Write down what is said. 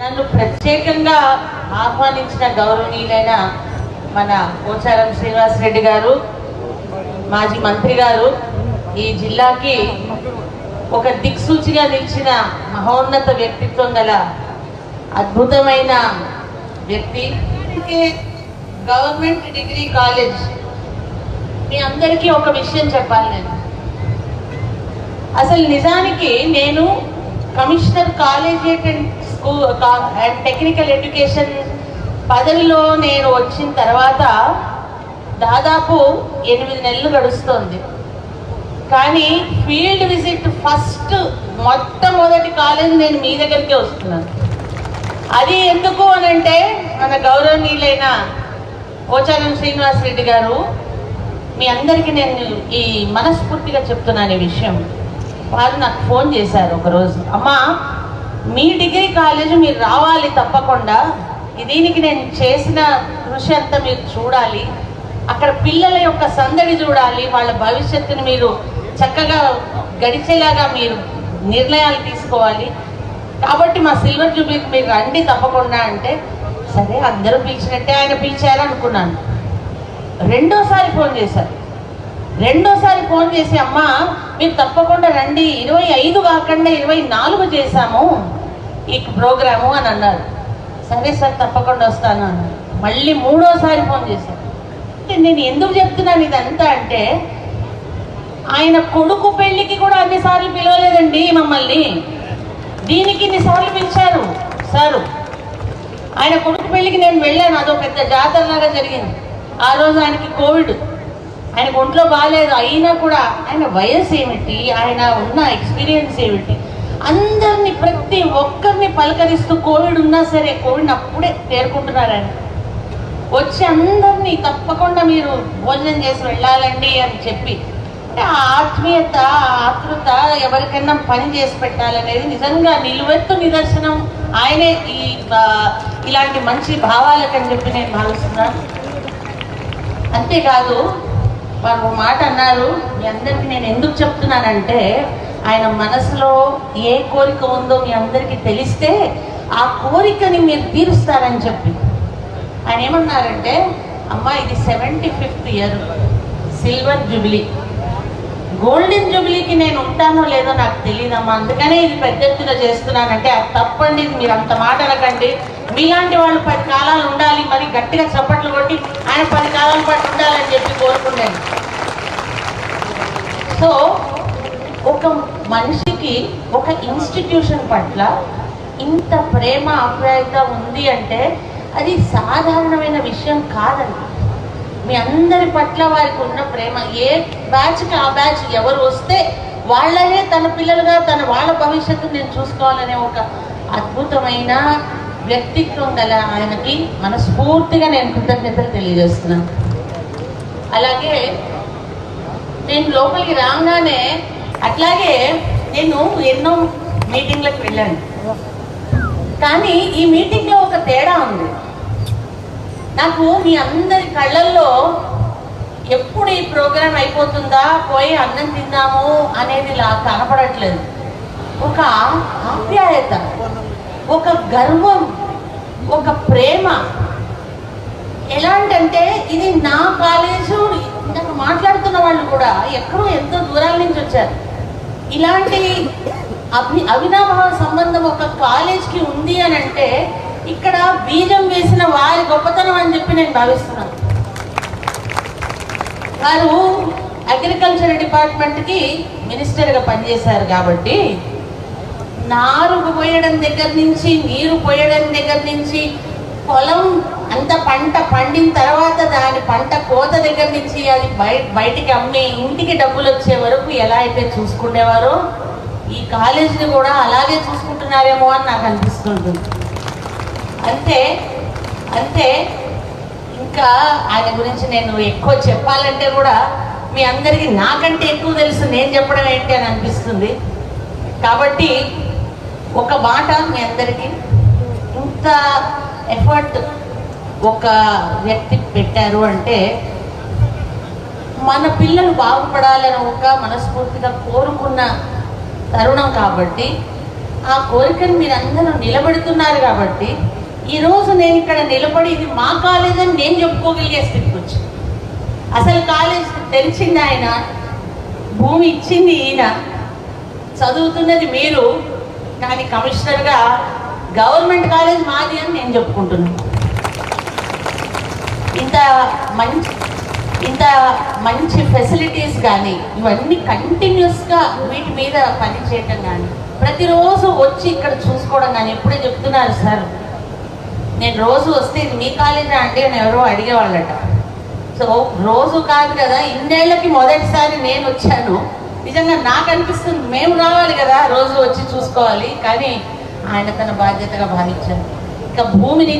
నన్ను ప్రత్యేకంగా ఆహ్వానించిన గౌరవనీయులైన మన పోచారం శ్రీనివాస్ రెడ్డి గారు మాజీ మంత్రి గారు ఈ జిల్లాకి ఒక దిక్సూచిగా నిలిచిన మహోన్నత వ్యక్తిత్వం గల అద్భుతమైన వ్యక్తి. గవర్నమెంట్ డిగ్రీ కాలేజ్ మీ అందరికీ ఒక విషయం చెప్పాలి నేను. అసలు నిజానికి నేను కమిషనర్ కాలేజ్ ఏంటంటే స్కూల్ అండ్ టెక్నికల్ ఎడ్యుకేషన్ పదవిలో నేను వచ్చిన తర్వాత దాదాపు ఎనిమిది నెలలు గడుస్తోంది. కానీ ఫీల్డ్ విజిట్ ఫస్ట్ మొట్టమొదటి కాలేజ్ నేను మీ దగ్గరికే వస్తున్నాను. అది ఎందుకు అని అంటే మన గౌరవనీయులైన పోచారం శ్రీనివాస్ రెడ్డి గారు మీ అందరికీ నేను ఈ మనస్ఫూర్తిగా చెప్తున్నాను ఈ విషయం. వారు నాకు ఫోన్ చేశారు ఒకరోజు. అమ్మా మీ డిగ్రీ కాలేజ్ మీరు రావాలి తప్పకుండా. దీనికి నేను చేసిన కృషి అంతా మీరు చూడాలి. అక్కడ పిల్లల యొక్క సందడి చూడాలి. వాళ్ళ భవిష్యత్తుని మీరు చక్కగా గడిచేలాగా మీరు నిర్ణయాలు తీసుకోవాలి. కాబట్టి మా సిల్వర్ జూబ్లీకి మీరు రండి తప్పకుండా అంటే సరే అందరూ పిలిచినట్టే ఆయన పిలిచారనుకున్నాను. రెండోసారి ఫోన్ చేశారు. రెండోసారి ఫోన్ చేసి అమ్మా మీరు తప్పకుండా రండి. ఇరవై ఐదు కాకుండా ఇరవై నాలుగు చేశాము ఈ ప్రోగ్రాము అని అన్నారు సరే సార్ తప్పకుండా వస్తాను అన్నారు మళ్ళీ మూడోసారి ఫోన్ చేశాను అంటే నేను ఎందుకు చెప్తున్నాను ఇదంతా అంటే ఆయన కొడుకు పెళ్ళికి కూడా అన్నిసార్లు పిలవలేదండి మమ్మల్ని. దీనికి ఇన్నిసార్లు పిలిచారు? సారు ఆయన కొడుకు పెళ్ళికి నేను వెళ్ళాను. అదో పెద్ద జాతరలాగా జరిగింది. ఆ రోజు ఆయనకి కోవిడ్. ఆయనకు ఒంట్లో బాగాలేదు అయినా కూడా ఆయన వయసు ఏమిటి? ఆయన ఉన్న ఎక్స్పీరియన్స్ ఏమిటి? అందరినీ ప్రతి ఒక్కరిని పలకరిస్తూ కోవిడ్ ఉన్నా సరే కోవిడ్ అప్పుడే తేరుకుంటున్నారు ఆయన. వచ్చి అందరినీ తప్పకుండా మీరు భోజనం చేసి వెళ్ళాలండి అని చెప్పి. అంటే ఆ ఆత్మీయత ఆతృత ఎవరికైనా పని చేసి పెట్టాలనేది నిజంగా నిలువెత్తు నిదర్శనం. ఆయనే ఈ ఇలాంటి మంచి భావాలకని చెప్పి నేను భావిస్తున్నాను. అంతేకాదు వారు ఒక మాట అన్నారు. మీ అందరికీ నేను ఎందుకు చెప్తున్నానంటే ఆయన మనసులో ఏ కోరిక ఉందో మీ అందరికీ తెలిస్తే ఆ కోరికని మీరు తీరుస్తారని చెప్పి. ఆయన ఏమన్నారంటే అమ్మ ఇది seventy fifth year silver jubilee golden జూబ్లీకి నేను ఉంటానో లేదో నాకు తెలియదమ్మా అందుకనే ఇది పెద్ద ఎత్తున చేస్తున్నానంటే అది తప్పండి మీరు అంత మాట అనకండి. మీలాంటి వాళ్ళు పది కాలాలు ఉండాలి మరి గట్టిగా చప్పట్లు కొట్టి ఆయన పది కాలాల పాటు ఉండాలని చెప్పి కోరుకున్నాను సో ఒక మనిషికి ఒక ఇన్స్టిట్యూషన్ పట్ల ఇంత ప్రేమ ఆప్యాయత ఉంది అంటే అది సాధారణమైన విషయం కాదండి. మీ అందరి పట్ల వారికి ఉన్న ప్రేమ. ఏ బ్యాచ్కి ఆ బ్యాచ్ ఎవరు వస్తే వాళ్ళనే తన పిల్లలుగా తన వాళ్ళ భవిష్యత్తు నేను చూసుకోవాలనే ఒక అద్భుతమైన వ్యక్తిత్వం గల ఆయనకి మనస్ఫూర్తిగా నేను కృతజ్ఞతలు తెలియజేస్తున్నాను. అలాగే నేను లోపలికి రాగానే అట్లాగే నేను ఎన్నో మీటింగ్లకు వెళ్ళాను. కానీ ఈ మీటింగ్లో ఒక తేడా ఉంది. నాకు మీ అందరి కళ్ళల్లో ఎప్పుడు ఈ ప్రోగ్రాం అయిపోతుందా? పోయి అన్నం తిందాము అనేది ఇలా కనపడట్లేదు. ఒక ఆప్యాయత ఒక గర్వం ఒక ప్రేమ. ఎలాంటంటే ఇది నా కాలేజు ఇందాక మాట్లాడుతున్న వాళ్ళు కూడా ఎక్కడో ఎంతో దూరాల నుంచి వచ్చారు. ఇలాంటి అభి అవినాభావ సంబంధం ఒక కాలేజ్కి ఉంది అని అంటే ఇక్కడ బీజం వేసిన వారి గొప్పతనం అని చెప్పి నేను భావిస్తున్నాను. వారు అగ్రికల్చర్ డిపార్ట్మెంట్కి మినిస్టర్గా పనిచేశారు కాబట్టి నారు పోయడం దగ్గర నుంచి నీరు పోయడం దగ్గర నుంచి పొలం అంత పంట పండిన తర్వాత దాని పంట కోత దగ్గర నుంచి అది బయటికి అమ్మి ఇంటికి డబ్బులు వచ్చే వరకు ఎలా అయితే చూసుకునేవారో ఈ కాలేజీని కూడా అలాగే చూసుకుంటున్నారేమో అని నాకు అనిపిస్తుంటుంది. అంతే అంతే. ఇంకా ఆయన గురించి నేను ఎక్కువ చెప్పాలంటే కూడా మీ అందరికీ నాకంటే ఎక్కువ తెలుసు నేను చెప్పడం ఏంటి అని అనిపిస్తుంది. కాబట్టి ఒక మాట మీ అందరికీ ఇంత ఎఫర్ట్ ఒక వ్యక్తి పెట్టారు అంటే మన పిల్లలు బాగుపడాలని ఒక మనస్ఫూర్తిగా కోరుకున్న తరుణం కాబట్టి ఆ కోరికను మీరందరూ నిలబెడుతున్నారు కాబట్టి ఈరోజు నేను ఇక్కడ నిలబడి ఇది మా కాలేజ్ అని నేను చెప్పుకోగలిగే స్థితికి వచ్చి అసలు కాలేజ్ తెరిచింది ఆయన భూమి ఇచ్చింది ఈయన. చదువుతున్నది మీరు కానీ కమిషనర్గా గవర్నమెంట్ కాలేజ్ మాది అని నేను చెప్పుకుంటున్నాను. ఇంత మంచి ఇంత మంచి ఫెసిలిటీస్ కానీ ఇవన్నీ కంటిన్యూస్గా వీటి మీద పనిచేయటం కానీ ప్రతిరోజు వచ్చి ఇక్కడ చూసుకోవడం కానీ ఎప్పుడే చెప్తున్నారు సార్. నేను రోజు వస్తే ఇది మీ కాలేజా అంటే అని ఎవరో అడిగేవాళ్ళట. సో రోజు కాదు కదా ఇన్నేళ్ళకి మొదటిసారి నేను వచ్చాను. నిజంగా నాకు అనిపిస్తుంది మేము రావాలి కదా రోజు వచ్చి చూసుకోవాలి. కానీ ఆయన తన బాధ్యతగా భావించారు. ఇక భూమిని